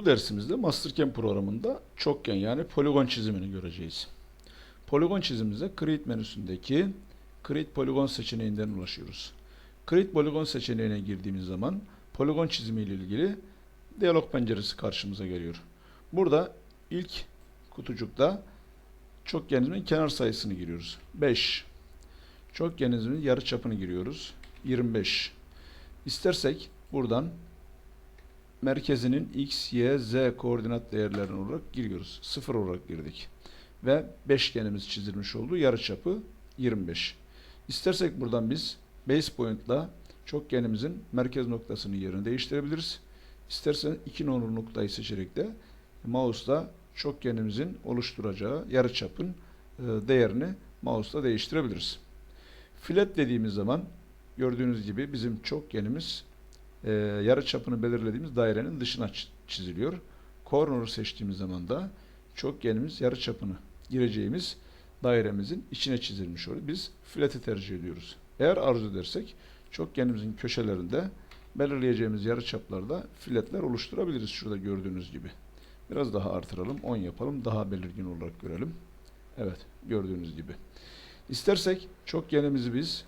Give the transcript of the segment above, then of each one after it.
Bu dersimizde Mastercam programında çokgen yani poligon çizimini göreceğiz. Poligon çizimimize Create menüsündeki Create Poligon seçeneğinden ulaşıyoruz. Create Poligon seçeneğine girdiğimiz zaman poligon çizimi ile ilgili diyalog penceresi karşımıza geliyor. Burada ilk kutucukta çokgenimizin kenar sayısını giriyoruz. 5. Çokgenimizin yarı çapını giriyoruz. 25. İstersek buradan merkezinin x, y, z koordinat değerlerini olarak giriyoruz. 0 olarak girdik. Ve beşgenimiz çizilmiş oldu. Yarıçapı 25. İstersek buradan biz base point'la çokgenimizin merkez noktasının yerini değiştirebiliriz. İsterseniz iki nolu noktayı seçerek de mouse'la çokgenimizin oluşturacağı yarıçapın e, değerini mouse'la değiştirebiliriz. Filet dediğimiz zaman gördüğünüz gibi bizim çokgenimiz e, yarı çapını belirlediğimiz dairenin dışına çiziliyor. Corner'ı seçtiğimiz zaman da çokgenimiz yarı çapını gireceğimiz dairemizin içine çizilmiş oluyor. Biz fileti tercih ediyoruz. Eğer arzu edersek çokgenimizin köşelerinde belirleyeceğimiz yarı çaplarda filetler oluşturabiliriz şurada gördüğünüz gibi. Biraz daha artıralım, 10 yapalım, daha belirgin olarak görelim. Evet, gördüğünüz gibi. İstersek çokgenimizi biz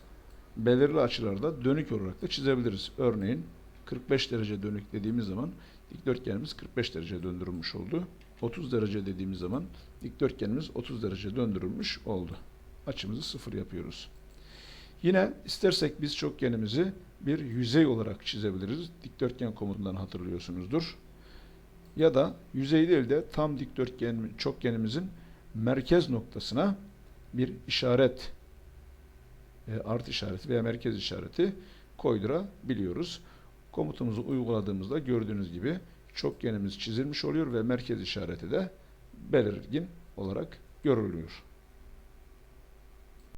belirli açılarda dönük olarak da çizebiliriz. Örneğin 45 derece dönük dediğimiz zaman dikdörtgenimiz 45 derece döndürülmüş oldu. 30 derece dediğimiz zaman dikdörtgenimiz 30 derece döndürülmüş oldu. Açımızı sıfır yapıyoruz. Yine istersek biz çokgenimizi bir yüzey olarak çizebiliriz. Dikdörtgen komutundan hatırlıyorsunuzdur. Ya da yüzey değil de tam dikdörtgen çokgenimizin merkez noktasına bir işaret e, artı işareti veya merkez işareti koydurabiliyoruz. Komutumuzu uyguladığımızda gördüğünüz gibi çokgenimiz çizilmiş oluyor ve merkez işareti de belirgin olarak görülüyor.